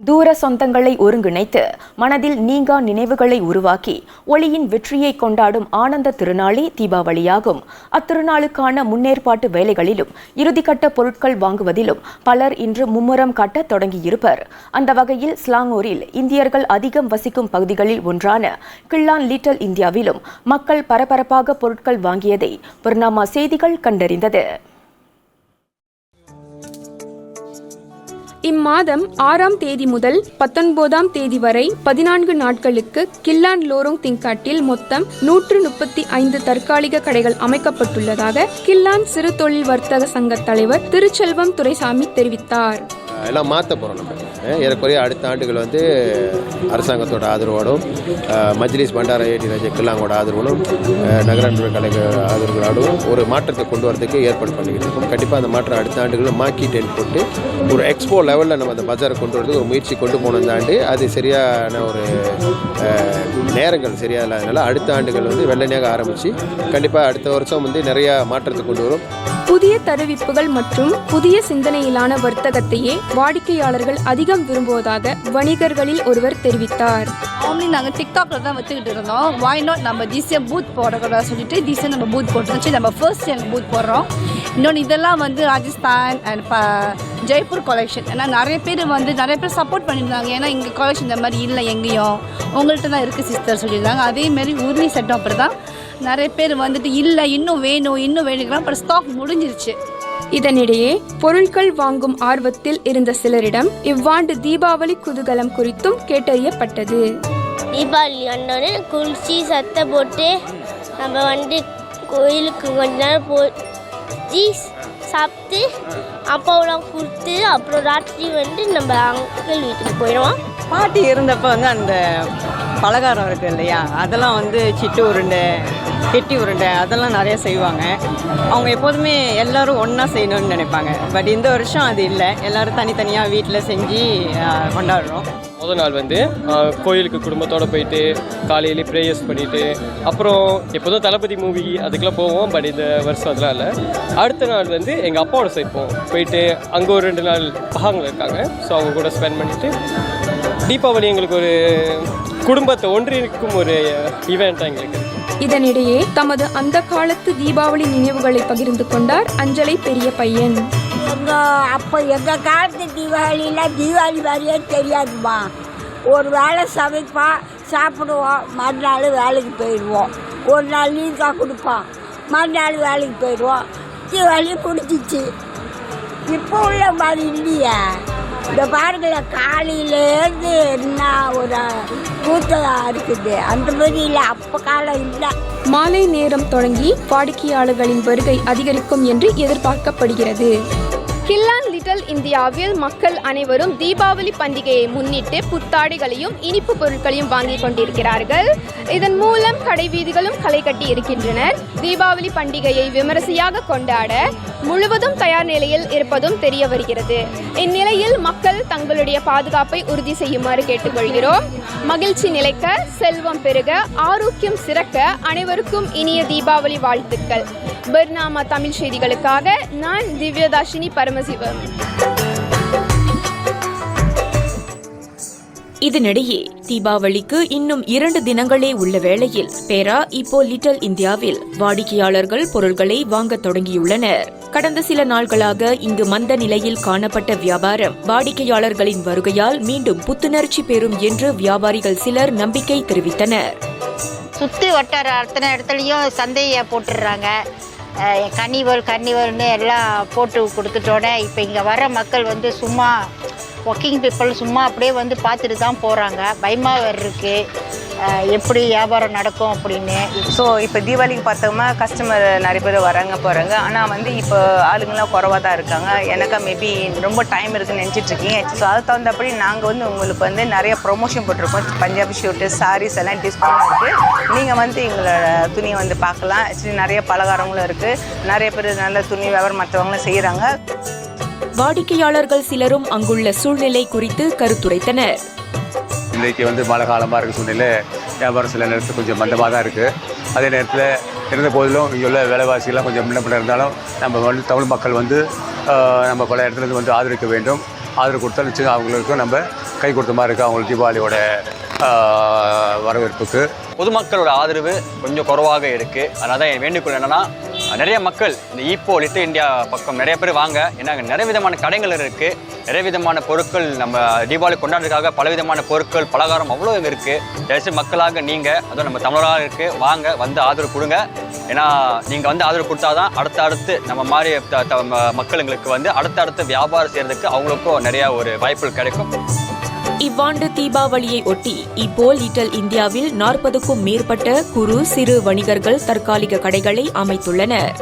தூர சொந்தங்களை ஒருங்கிணைத்து மனதில் நீங்கா நினைவுகளை உருவாக்கி ஒளியின் வெற்றியை கொண்டாடும் ஆனந்த திருநாளே தீபாவளியாகும் அத்திருநாளுக்கான முன்னேற்பாட்டு வேலைகளிலும் இறுதிக்கட்ட பொருட்கள் வாங்குவதிலும் பலர் இன்று மும்முரம் காட்டத் தொடங்கியிருப்பர் அந்த வகையில் ஸ்லாங்கூரில் இந்தியர்கள் அதிகம் வசிக்கும் பகுதிகளில் ஒன்றான கிள்ளான் லிட்டில் இந்தியாவிலும் மக்கள் பரபரப்பாக பொருட்கள் வாங்கியதை பர்னாமா செய்திகள் கண்டறிந்தது இம்மாதம் ஆறாம் தேதி முதல் பத்தொன்பதாம் தேதி வரை பதினான்கு நாட்களுக்கு கில்லான் லோரோங் திங்காட்டில் மொத்தம் நூற்று முப்பத்தி ஐந்து தற்காலிக கடைகள் அமைக்கப்பட்டுள்ளதாக கில்லான் சிறு தொழில் வர்த்தக சங்க தலைவர் திருச்செல்வம் துரைசாமி தெரிவித்தார். எல்லாம் மாற்ற போறோம் நம்ம. ஏறக்குறைய அடுத்த ஆண்டுகள் வந்து அரசாங்கத்தோட ஆதரவோடும் மஜ்லிஸ் பண்டார ஏடி ராஜா ஆதரவோடும் அஹ் நகராட்சி கலைஞர் ஆதரவுகளோடும் ஒரு மாற்றத்தை கொண்டு வரதுக்கு ஏற்பாடு பண்ணிக்கிட்டு இருக்கோம். கண்டிப்பாக அந்த மாற்றம் அடுத்த ஆண்டுகளில் மாக்கி டென் போட்டு ஒரு எக்ஸ்போ லெவலில் நம்ம அந்த பஜாரை கொண்டு வரதுக்கு ஒரு முயற்சி கொண்டு போன இந்த ஆண்டு. அது சரியான ஒரு நேரங்கள் சரியா இல்லாதனால அடுத்த ஆண்டுகள் வந்து வெள்ளனையாக ஆரம்பித்து கண்டிப்பாக அடுத்த வருஷம் வந்து நிறையா மாற்றத்தை கொண்டு வரும். புதிய தருவிப்புகள் மற்றும் புதிய சிந்தனையிலான வர்த்தகத்தையே வாடிக்கையாளர்கள் அதிகம் விரும்புவதாக வணிகர்களில் ஒருவர் தெரிவித்தார். நார்மலி நாங்கள் டிக்டாக்ல தான் வச்சுக்கிட்டு இருந்தோம். வாய் நாட் நம்ம டிசியாக பூத் போடக்கூடாது சொல்லிட்டு டிசியாக நம்ம பூத் போட்டுருச்சு நம்ம ஃபர்ஸ்ட் எங்கள் பூத் போடுறோம். இன்னொன்று இதெல்லாம் வந்து ராஜஸ்தான் அண்ட் ப ஜெய்ப்பூர் கலெக்ஷன் ஏன்னா நிறைய பேர் வந்து நிறைய பேர் சப்போர்ட் பண்ணியிருந்தாங்க. ஏன்னா இங்கே கலெக்ஷன் இந்த மாதிரி இல்லை எங்கேயும். உங்கள்கிட்ட தான் இருக்குது சிஸ்டர் சொல்லியிருந்தாங்க. அதேமாரி உருளி செட்டும் அப்படி தான் நிறைய பேர் வந்துட்டு இல்லை இன்னும் வேணும் இன்னும் வேணுங்கிறாங்க அப்புறம் ஸ்டாக் முடிஞ்சிருச்சு. இதனிடையே பொருட்கள் வாங்கும் ஆர்வத்தில் இருந்த சிலரிடம் இவ்வாண்டு தீபாவளி குதூகலம் குறித்தும் கேட்டறியப்பட்டது. தீபாவளி வந்தோடனே குளிச்சு சத்தை போட்டு நம்ம வந்து கோயிலுக்கு கொஞ்ச நேரம் போய் சாப்பிட்டு அப்பாவெல்லாம் கொடுத்து அப்புறம் ராத்திரி வந்து நம்ம அங்கிள் வீட்டுக்கு போயிடுவோம். பாட்டி இருந்தப்போ வந்து அந்த பலகாரம் இருக்குது இல்லையா? அதெல்லாம் வந்து சிட்டு உருண்டை கெட்டி உருண்டை அதெல்லாம் நிறைய செய்வாங்க. அவங்க எப்போதுமே எல்லாரும் ஒன்றா செய்யணும்னு நினைப்பாங்க. பட் இந்த வருஷம் அது இல்லை. எல்லாரும் தனித்தனியாக வீட்டில் செஞ்சு கொண்டாடுறோம். முதல் நாள் வந்து கோயிலுக்கு குடும்பத்தோடு போயிட்டு காலையிலே ப்ரேயர்ஸ் பண்ணிவிட்டு அப்புறம் எப்போதும் தளபதி மூவி அதுக்கெல்லாம் போவோம் பட் இந்த வருஷம் அதெல்லாம் இல்லை. அடுத்த நாள் வந்து எங்கள் அப்பாவோட சைட் போவோம். போயிட்டு அங்கே ஒரு ரெண்டு நாள் பகாங்கள் இருக்காங்க. ஸோ அவங்க கூட ஸ்பெண்ட் பண்ணிவிட்டு தீபாவளி எங்களுக்கு ஒரு குடும்பத்தை ஒன்றிருக்கும் ஒரு ஈவெண்ட்டாக எங்களுக்கு. இதனிடையே தமது அந்த காலத்து தீபாவளி நினைவுகளை பகிர்ந்து கொண்டார் அஞ்சலை பெரிய பையன். எங்கள் அப்போ எங்கள் காலத்து தீபாவளியில் தீபாவளி மாதிரியே தெரியாதுமா. ஒரு வேளை சமைப்பான் சாப்பிடுவோம் மறுநாள் வேலைக்கு போயிடுவோம் ஒரு நாள் லீவ்காக கொடுப்பான் மறுநாள் வேலைக்கு போயிடுவோம் தீபாவளி பிடிச்சிச்சு இப்போ உள்ள மாதிரி இல்லையே. இந்த பாருங்களேன் காலையிலேருந்து என்ன ஒரு கூட்டமாக இருக்குது. அந்த மாதிரி இல்லை அப்போ காலம் இல்லை. மாலை நேரம் தொடங்கி வாடிக்கையாளர்களின் வருகை அதிகரிக்கும் என்று எதிர்பார்க்கப்படுகிறது. கில்லான் டிஜிட்டல் இந்தியாவில் மக்கள் அனைவரும் தீபாவளி பண்டிகையை முன்னிட்டு புத்தாடைகளையும் இனிப்பு பொருட்களையும் வாங்கி கொண்டிருக்கிறார்கள். இதன் மூலம் கடை வீதிகளும் களை கட்டி இருக்கின்றனர் தீபாவளி பண்டிகையை விமரிசையாக கொண்டாட முழுவதும் தயார் நிலையில் இருப்பதும் தெரிய வருகிறது. இந்நிலையில் மக்கள் தங்களுடைய பாதுகாப்பை உறுதி செய்யுமாறு கேட்டுக்கொள்கிறோம். மகிழ்ச்சி நிலைக்க செல்வம் பெருக ஆரோக்கியம் சிறக்க அனைவருக்கும் இனிய தீபாவளி வாழ்த்துக்கள். பர்னாமா தமிழ் செய்திகளுக்காக நான் திவ்யதாஷினி பரமசிவம். இதனிடையே தீபாவளிக்கு இன்னும் இரண்டு தினங்களே உள்ள வேளையில் பேரா இப்போ லிட்டில் இந்தியாவில் வாடிக்கையாளர்கள் பொருட்களை வாங்கத் தொடங்கியுள்ளனர். கடந்த சில நாள்களாக இங்கு மந்த நிலையில் காணப்பட்ட வியாபாரம் வாடிக்கையாளர்களின் வருகையால் மீண்டும் புத்துணர்ச்சி பெறும் என்று வியாபாரிகள் சிலர் நம்பிக்கை தெரிவித்தனர். சுற்றி வட்டார அத்தனை இடத்துலையும் சந்தையை போட்டுடுறாங்க. கனிவல் கன்னிவல் கன்னிவல்னு எல்லாம் போட்டு கொடுத்துட்டோன்னே இப்போ இங்கே வர மக்கள் வந்து சும்மா ஒர்க்கிங் பீப்புள் சும்மா அப்படியே வந்து பார்த்துட்டு தான் போகிறாங்க பயமாக வேறு இருக்குது எப்படி வியாபாரம் நடக்கும் அப்படின்னு. ஸோ இப்போ தீபாவளிக்கு பார்த்தோம்னா கஸ்டமர் நிறைய பேர் வராங்க போகிறாங்க ஆனால் வந்து இப்போ ஆளுங்களாம் குறவாக தான் இருக்காங்க. எனக்கா மேபி ரொம்ப டைம் இருக்குன்னு நினச்சிட்ருக்கீங்க ஸோ அதுக்கு தகுந்தபடி நாங்கள் வந்து உங்களுக்கு வந்து நிறைய ப்ரொமோஷன் போட்டிருக்கோம். பஞ்சாபி ஷூட்டு சாரீஸ் எல்லாம் டிஸ்கவுண்ட் இருக்குது நீங்கள் வந்து எங்களோட துணியை வந்து பார்க்கலாம். ஆக்சுவலி நிறைய பலகாரங்களும் இருக்குது நிறைய பேர் நல்ல துணி வியாபாரம் மற்றவங்களும் செய்கிறாங்க வாடிக்கையாளர்கள் சிலரும் அங்குள்ள சூழ்நிலை குறித்து கருத்துரைத்தனர். இன்றைக்கு வந்து மழை காலமாக இருக்க சூழ்நிலை வியாபாரம் சில நேரத்தில் கொஞ்சம் மந்தமாக தான் இருக்குது அதே நேரத்தில் இருந்த போதிலும் இங்கே உள்ள விலைவாசிகள்லாம் கொஞ்சம் முன்ன பின்ன இருந்தாலும் நம்ம வந்து தமிழ் மக்கள் வந்து நம்ம பல இடத்துலேருந்து வந்து ஆதரிக்க வேண்டும். ஆதரவு கொடுத்தா நிச்சயம் அவங்களுக்கும் நம்ம கை கொடுத்த மாதிரி இருக்குது அவங்களுக்கு தீபாவளியோட வரவேற்புக்கு. பொதுமக்களோட ஆதரவு கொஞ்சம் குறைவாக இருக்குது அதனால் தான் என் வேண்டுகோள் என்னென்னா நிறைய மக்கள் இந்த ஈப்போ லிட்டில் இந்தியா பக்கம் நிறைய பேர் வாங்க. ஏன்னா அங்கே நிறைய விதமான கடைகள் இருக்குது நிறைய விதமான பொருட்கள் நம்ம தீபாவளி கொண்டாடுறதுக்காக பல விதமான பொருட்கள் பலகாரம் அவ்வளோ இங்கே இருக்குது தயவுசு மக்களாக நீங்கள் அதுவும் நம்ம தமிழராக இருக்குது வாங்க வந்து ஆதரவு கொடுங்க. ஏன்னா நீங்கள் வந்து ஆதரவு கொடுத்தாதான் அடுத்த அடுத்து நம்ம மாதிரி த- த- ம- மக்களுங்களுக்கு வந்து அடுத்த அடுத்து வியாபாரம் செய்கிறதுக்கு அவங்களுக்கும் நிறையா ஒரு வாய்ப்புகள் கிடைக்கும். இவ்வாண்டு தீபாவளியை ஒட்டி இப்போ லிட்டில் இந்தியாவில் நாற்பதுக்கும் மேற்பட்ட குறு சிறு வணிகர்கள் தற்காலிக கடைகளை அமைத்துள்ளனர்.